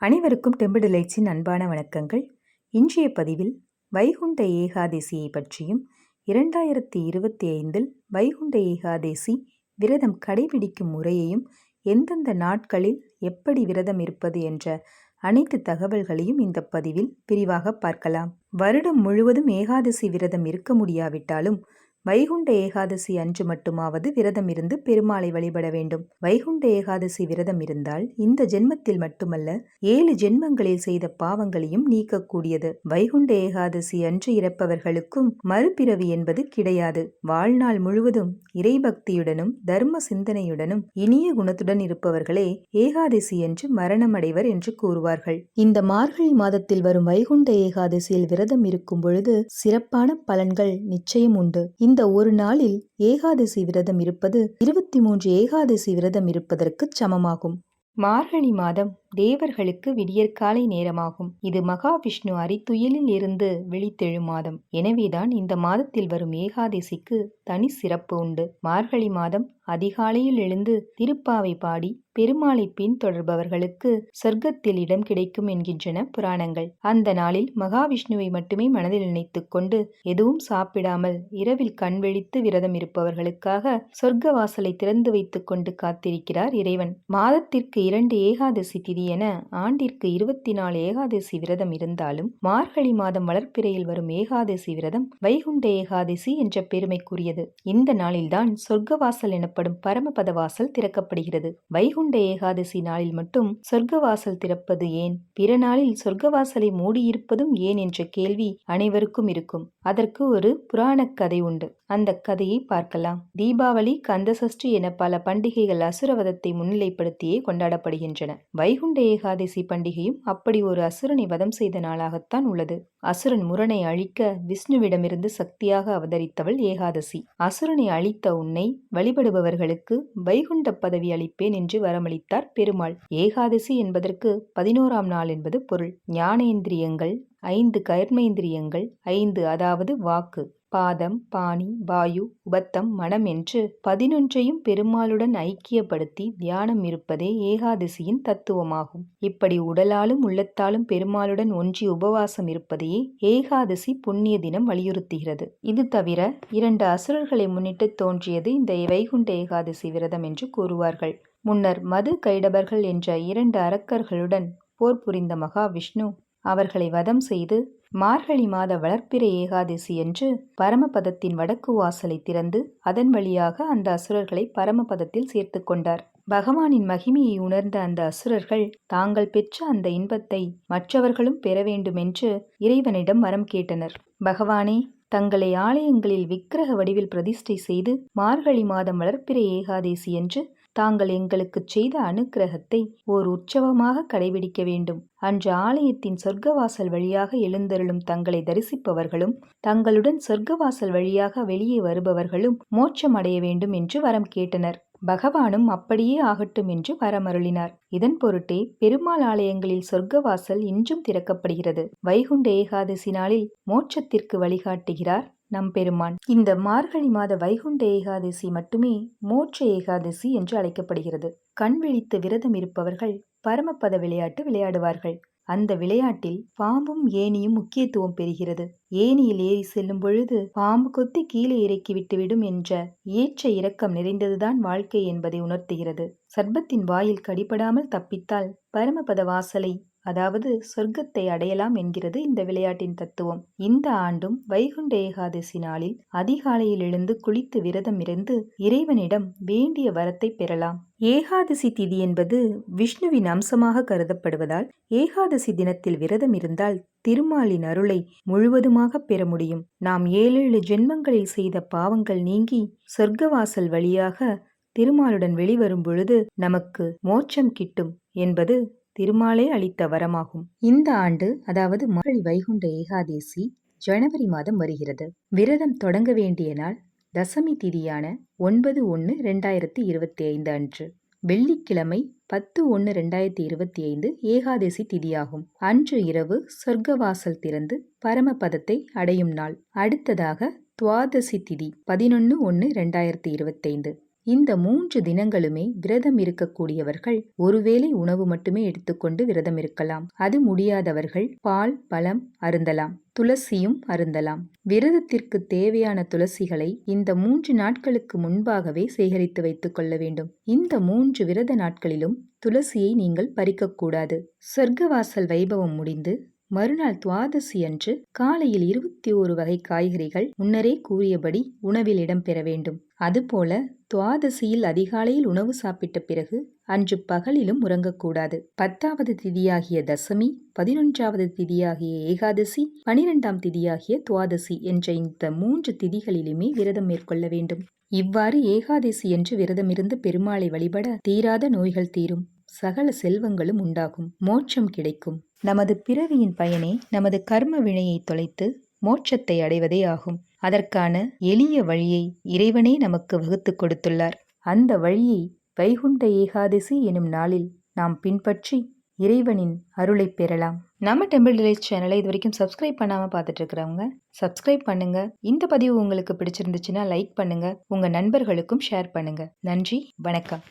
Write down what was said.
அனைவருக்கும் டெம்பிள் லைட்ஸின் அன்பான வணக்கங்கள். இன்றைய பதிவில் வைகுண்ட ஏகாதசியை பற்றியும் இரண்டாயிரத்தி இருபத்தி ஐந்தில் வைகுண்ட ஏகாதசி விரதம் கடைபிடிக்கும் முறையையும் எந்தெந்த நாட்களில் எப்படி விரதம் இருப்பது என்ற அனைத்து தகவல்களையும் இந்த பதிவில் விரிவாக பார்க்கலாம். வருடம் முழுவதும் ஏகாதசி விரதம் இருக்க முடியாவிட்டாலும் வைகுண்ட ஏகாதசி அன்று மட்டுமாவது விரதம் இருந்து பெருமாளை வழிபட வேண்டும். வைகுண்ட ஏகாதசி விரதம் இருந்தால் இந்த ஜென்மத்தில் மட்டுமல்ல ஏழு ஜென்மங்களில் செய்த பாவங்களையும் நீக்கக்கூடியது. வைகுண்ட ஏகாதசி அன்று இறப்பவர்களுக்கும் மறுபிறவி என்பது கிடையாது. வாழ்நாள் முழுவதும் இறைபக்தியுடனும் தர்ம சிந்தனையுடனும் இனிய குணத்துடன் இருப்பவர்களே ஏகாதசி என்று மரணமடைவர் என்று கூறுவார்கள். இந்த மார்கழி மாதத்தில் வரும் வைகுண்ட ஏகாதசியில் விரதம் இருக்கும் பொழுது சிறப்பான பலன்கள் நிச்சயம் உண்டு. இந்த ஒரு நாளில் ஏகாதசி விரதம் இருப்பது இருபத்தி மூன்று ஏகாதசி விரதம் இருப்பதற்கு சமமாகும். மார்கழி மாதம் தேவர்களுக்கு விடியற்காலை நேரமாகும். இது மகாவிஷ்ணு அரித்துயலில் இருந்து விழித்தெழும் மாதம். எனவேதான் இந்த மாதத்தில் வரும் ஏகாதசிக்கு தனி சிறப்பு உண்டு. மார்கழி மாதம் அதிகாலையில் எழுந்து திருப்பாவை பாடி பெருமாளை பின்தொடர்பவர்களுக்கு சொர்க்கத்தில் இடம் கிடைக்கும் என்கின்றன புராணங்கள். அந்த நாளில் மகாவிஷ்ணுவை மட்டுமே மனதில் நினைத்துக் கொண்டு எதுவும் சாப்பிடாமல் இரவில் கண் விழித்து விரதம் இருப்பவர்களுக்காக சொர்க்க வாசலை திறந்து வைத்துக் கொண்டு காத்திருக்கிறார் இறைவன். மாதத்திற்கு இரண்டு ஏகாதசி திதி என ஆண்டிற்கு இருபத்தி நாலு ஏகாதசி விரதம் இருந்தாலும் மார்கழி மாதம் வளர்ப்பிறையில் வரும் ஏகாதசி விரதம் வைகுண்ட ஏகாதசி என்ற பெருமைக்குரியது. இந்த நாளில்தான் சொர்க்கவாசல் எனப்படும் பரமபத வாசல் திறக்கப்படுகிறது. வைகுண்ட ஏகாதசி நாளில் மட்டும் சொர்க்கவாசல் திறப்பது ஏன்? பிற நாளில் சொர்க்கவாசலை மூடியிருப்பதும் ஏன் என்ற கேள்வி அனைவருக்கும் இருக்கும். அதற்கு ஒரு புராணக் கதை உண்டு. அந்த கதையை பார்க்கலாம். தீபாவளி கந்தசஷ்டி என பல பண்டிகைகள் அசுரவதத்தை முன்னிலைப்படுத்தியே கொண்டாடப்படுகின்றன. வைகுண்ட வைகுண்ட ஏகாதசி பண்டிகையும் அப்படி ஒரு அசுரனை வதம் செய்த நாளாகத்தான் உள்ளது. அசுரன் முரனை அழிக்க விஷ்ணுவிடமிருந்து சக்தியாக அவதரித்தவள் ஏகாதசி. அசுரனை அழித்த உன்னை வழிபடுபவர்களுக்கு வைகுண்ட பதவி அளிப்பேன் என்று வரமளித்தார் பெருமாள். ஏகாதசி என்பதற்கு பதினோராம் நாள் என்பது பொருள். ஞானேந்திரியங்கள் ஐந்து கர்மேந்திரியங்கள் ஐந்து அதாவது வாக்கு பாதம் பாணி வாயு உபத்தம் மனம் என்று பதினொன்றையும் பெருமாளுடன் ஐக்கியப்படுத்தி தியானம் இருப்பதே ஏகாதசியின் தத்துவமாகும். இப்படி உடலாலும் உள்ளத்தாலும் பெருமாளுடன் ஒன்றி உபவாசம் இருப்பதையே ஏகாதசி புண்ணிய தினம் வலியுறுத்துகிறது. இது தவிர இரண்டு அசுரர்களை முன்னிட்டு தோன்றியது இந்த வைகுண்ட ஏகாதசி விரதம் என்று கூறுவார்கள். முன்னர் மது கைடபர்கள் என்ற இரண்டு அரக்கர்களுடன் போர் புரிந்த மகாவிஷ்ணு அவர்களை வதம் செய்து மார்கழி மாத வளர்ப்பிறை ஏகாதசி என்று பரமபதத்தின் வடக்கு வாசலை திறந்து அதன் வழியாக அந்த அசுரர்களை பரமபதத்தில் சேர்த்து கொண்டார். பகவானின் மகிமையை உணர்ந்த அந்த அசுரர்கள் தாங்கள் பெற்ற அந்த இன்பத்தை மற்றவர்களும் பெற வேண்டுமென்று இறைவனிடம் வரம் கேட்டனர். பகவானே தங்களை ஆலயங்களில் விக்கிரக வடிவில் பிரதிஷ்டை செய்து மார்கழி மாதம் வளர்ப்பிறை ஏகாதேசி என்று தாங்கள் எங்களுக்குச் செய்த அனுக்கிரகத்தை ஓர் உற்சவமாக கடைபிடிக்க வேண்டும். அன்று ஆலயத்தின் சொர்க்கவாசல் வழியாக எழுந்தருளும் தங்களை தரிசிப்பவர்களும் தங்களுடன் சொர்க்கவாசல் வழியாக வெளியே வருபவர்களும் மோட்சம் அடைய வேண்டும் என்று வரம் கேட்டனர். பகவானும் அப்படியே ஆகட்டும் என்று வரமருளினார். இதன் பொருட்டே பெருமாள் ஆலயங்களில் சொர்க்கவாசல் இன்றும் திறக்கப்படுகிறது. வைகுண்ட ஏகாதசி நாளில் மோட்சத்திற்கு வழிகாட்டுகிறார் நம் பெருமான். இந்த மார்கழி மாத வைகுண்ட ஏகாதசி மட்டுமே மோட்ச ஏகாதசி என்று அழைக்கப்படுகிறது. கண் விழித்து விரதம் இருப்பவர்கள் பரமபத விளையாட்டு விளையாடுவார்கள். அந்த விளையாட்டில் பாம்பும் ஏனியும் முக்கியத்துவம் பெறுகிறது. ஏனியில் ஏறி செல்லும் பொழுது பாம்பு கொத்தி கீழே இறக்கி விட்டுவிடும் என்ற ஏற்ற இரக்கம் நிறைந்ததுதான் வாழ்க்கை என்பதை உணர்த்துகிறது. சர்பத்தின் வாயில் கடிபடாமல் தப்பித்தால் பரமபத வாசலை அதாவது சொர்க்கத்தை அடையலாம் என்கிறது இந்த விளையாட்டின் தத்துவம். இந்த ஆண்டும் வைகுண்ட ஏகாதசி நாளில் அதிகாலையில் எழுந்து குளித்து விரதம் இருந்து இறைவனிடம் வேண்டிய வரத்தை பெறலாம். ஏகாதசி திதி என்பது விஷ்ணுவின் அம்சமாக கருதப்படுவதால் ஏகாதசி தினத்தில் விரதம் இருந்தால் திருமாலின் அருளை முழுவதுமாக பெற முடியும். நாம் ஏழேழு ஜென்மங்களில் செய்த பாவங்கள் நீங்கி சொர்க்கவாசல் வழியாக திருமாலுடன் வெளிவரும் பொழுது நமக்கு மோட்சம் கிட்டும் என்பது திருமாலே அளித்த வரமாகும். இந்த ஆண்டு அதாவது மார்கழி வைகுண்ட ஏகாதேசி ஜனவரி மாதம் வருகிறது. விரதம் தொடங்க வேண்டிய நாள் தசமி திதியான ஒன்பது ஒன்று ரெண்டாயிரத்தி இருபத்தி ஐந்து அன்று. வெள்ளிக்கிழமை பத்து ஒன்று ரெண்டாயிரத்தி இருபத்தி ஐந்து ஏகாதசி திதியாகும். அன்று இரவு சொர்க்கவாசல் திறந்து பரமபதத்தை அடையும் நாள். அடுத்ததாக துவாதசி திதி பதினொன்று ஒன்று ரெண்டாயிரத்தி இருபத்தைந்து இந்த மூன்று தினங்களுமே விரதம் இருக்கக்கூடியவர்கள் ஒருவேளை உணவு மட்டுமே எடுத்துக்கொண்டு விரதம் இருக்கலாம். அது முடியாதவர்கள் பால் பழம் அருந்தலாம் துளசியும் அருந்தலாம். விரதத்திற்கு தேவையான துளசிகளை இந்த மூன்று நாட்களுக்கு முன்பாகவே சேகரித்து வைத்துக் கொள்ள வேண்டும். இந்த மூன்று விரத நாட்களிலும் துளசியை நீங்கள் பறிக்கக்கூடாது. சொர்க்கவாசல் வைபவம் முடிந்து மறுநாள் துவாதசி அன்று காலையில் இருபத்தி ஓரு வகை காய்கறிகள் முன்னரே கூறியபடி உணவில் இடம்பெற வேண்டும். அதுபோல துவாதசியில் அதிகாலையில் உணவு சாப்பிட்ட பிறகு அன்று பகலிலும் உறங்கக்கூடாது. பத்தாவது திதியாகிய தசமி பதினொன்றாவது திதியாகிய ஏகாதசி பனிரெண்டாம் திதியாகிய துவாதசி என்ற இந்த மூன்று திதிகளிலுமே விரதம் மேற்கொள்ள வேண்டும். இவ்வாறு ஏகாதசி என்று விரதமிருந்து பெருமாளை வழிபட தீராத நோய்கள் தீரும். சகல செல்வங்களும் உண்டாகும். மோட்சம் கிடைக்கும். நமது பிறவியின் பயனே நமது கர்ம வினையை தொலைத்து மோட்சத்தை அடைவதே ஆகும். அதற்கான எளிய வழியை இறைவனே நமக்கு வகுத்து கொடுத்துள்ளார். அந்த வழியை வைகுண்ட ஏகாதசி எனும் நாளில் நாம் பின்பற்றி இறைவனின் அருளை பெறலாம். நம்ம டெம்பிள் வில்லேஜ் சேனலை இது வரைக்கும் சப்ஸ்கிரைப் பண்ணாமல் பார்த்துட்டு இருக்கிறவங்க சப்ஸ்கிரைப் பண்ணுங்க. இந்த பதிவு உங்களுக்கு பிடிச்சிருந்துச்சுன்னா லைக் பண்ணுங்க. உங்க நண்பர்களுக்கும் ஷேர் பண்ணுங்க. நன்றி வணக்கம்.